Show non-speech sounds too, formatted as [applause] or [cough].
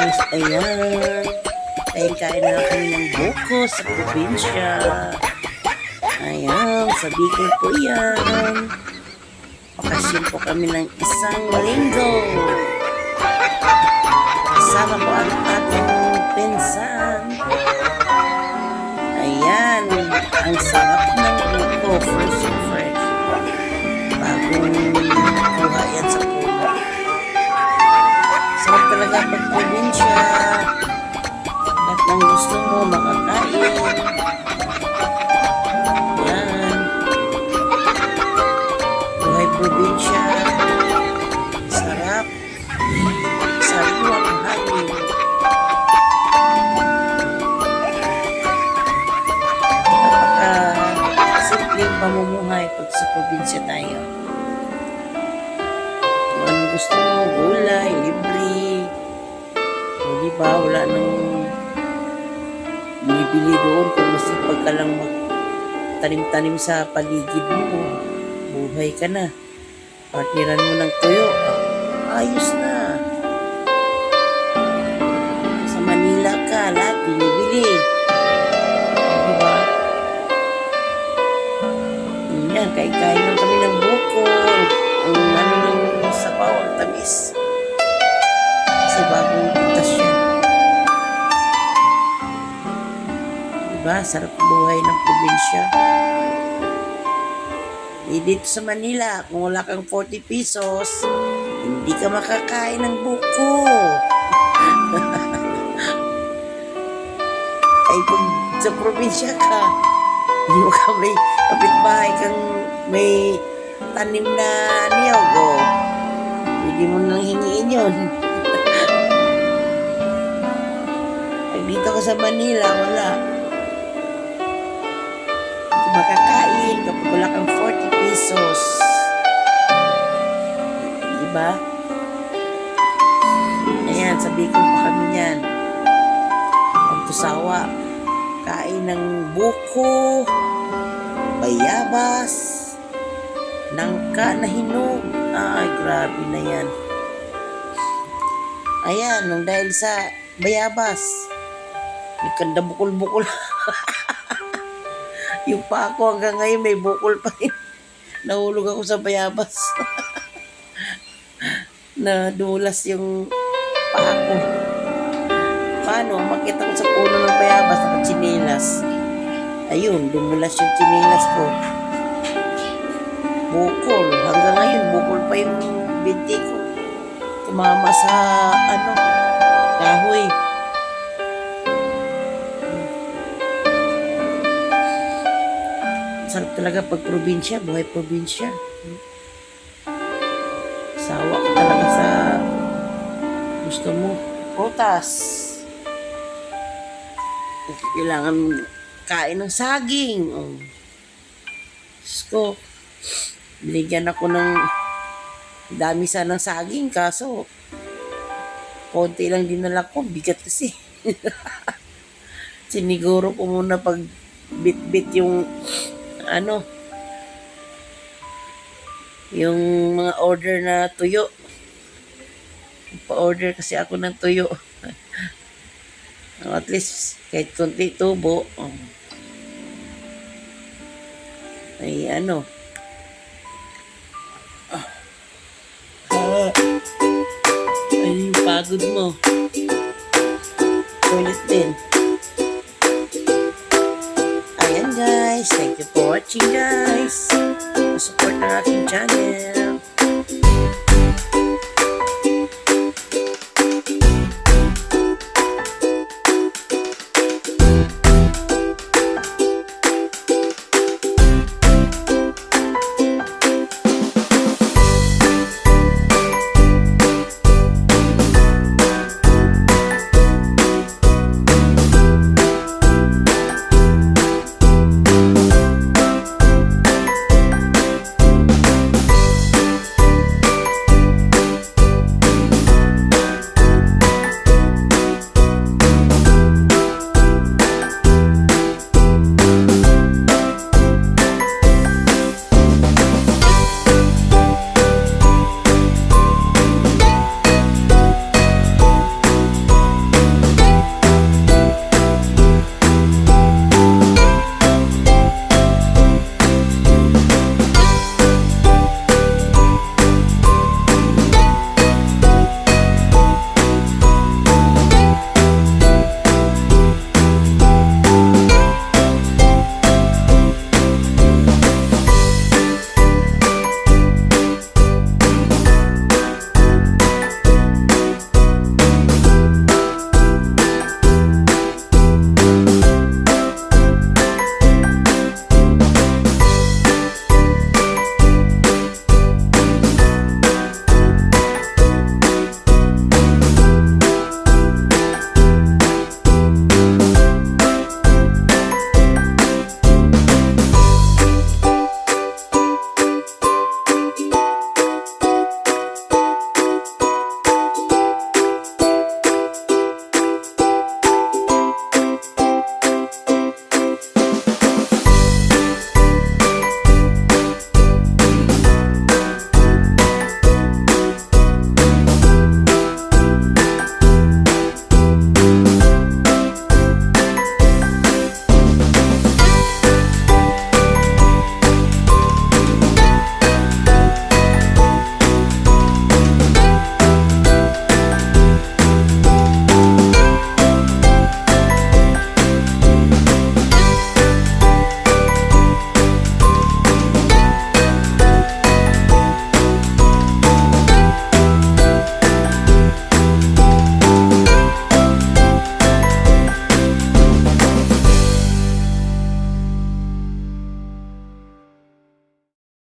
guys, ayan. Kain-kain na kami ng buko sa probinsya. Ayan, sa Bicol po yan. Bakasyon po kami ng isang linggo. Kasama ko ang ating pinsan. Ayan, ang sarap ng buko, fresh and fresh. Bagong Talaga pag probinsya. At ang gusto mo, makakain. Yan. Buhay probinsya. Sarap. Sariwang hangin. Napaka simpleng pamumuhay pag sa probinsya tayo. Gusto mo, gulay, libre. Di ba, wala nang binibili doon kung masipag ka lang magtanim-tanim sa paligid mo. Buhay ka na. Partneran mo ng tuyo. Ayos na. Sa Manila ka, lahat binibili. Di ba? Yan, kain-kain lang kami ng buko. Ang ano ng sabaw, tamis. Kasi bagong Diba? Sarap buhay ng probinsya. Eh, dito sa Manila, kung wala kang 40 pesos, hindi ka makakain ng buko. [laughs] Ay, pag sa probinsya ka, hindi mo ka may kapitbahay kang may tanim na niyog, o. Hindi mo nang hingiin yun. [laughs] Pag dito ka sa Manila, wala. Makakain kapag wala kang 40 pesos. Diba? Ayan, sabi ko pa kami yan. Pagtusawa. Kain ng buko, bayabas, nangka na hinog. Ay, grabe na yan. Ayan, nung dahil sa bayabas, nagkanda bukol-bukol. [laughs] yung pa ako hanggang ngayon may bukol pa rin. [laughs] Nahulog ako sa bayabas. [laughs] Nadulas yung pa ako. Paano? Makita ko sa puno ng bayabas, nakachinelas. Ayun, dumulas yung chinelas ko. Bukol. Hanggang ngayon, bukol pa yung binti ko. Tumama sa, ano, kahoy. Sarap talaga pag probinsya, buhay probinsya. Sawa ka talaga sa gusto mo. Prutas. Kailangan kain ng saging. Oh. Diyos ko, binigyan ako ng dami sana ng saging, kaso konti lang dinala ko, bigat kasi. [laughs] Siniguro ko muna pag bit-bit yung ano yung mga order na tuyo. Pa-order kasi ako ng tuyo. [laughs] At least kahit konti tubo. Ay ano. Ah. Ay yung pagod mo. Ulit din. Ayan guys. Thank you for watching guys. Support ng aking channel.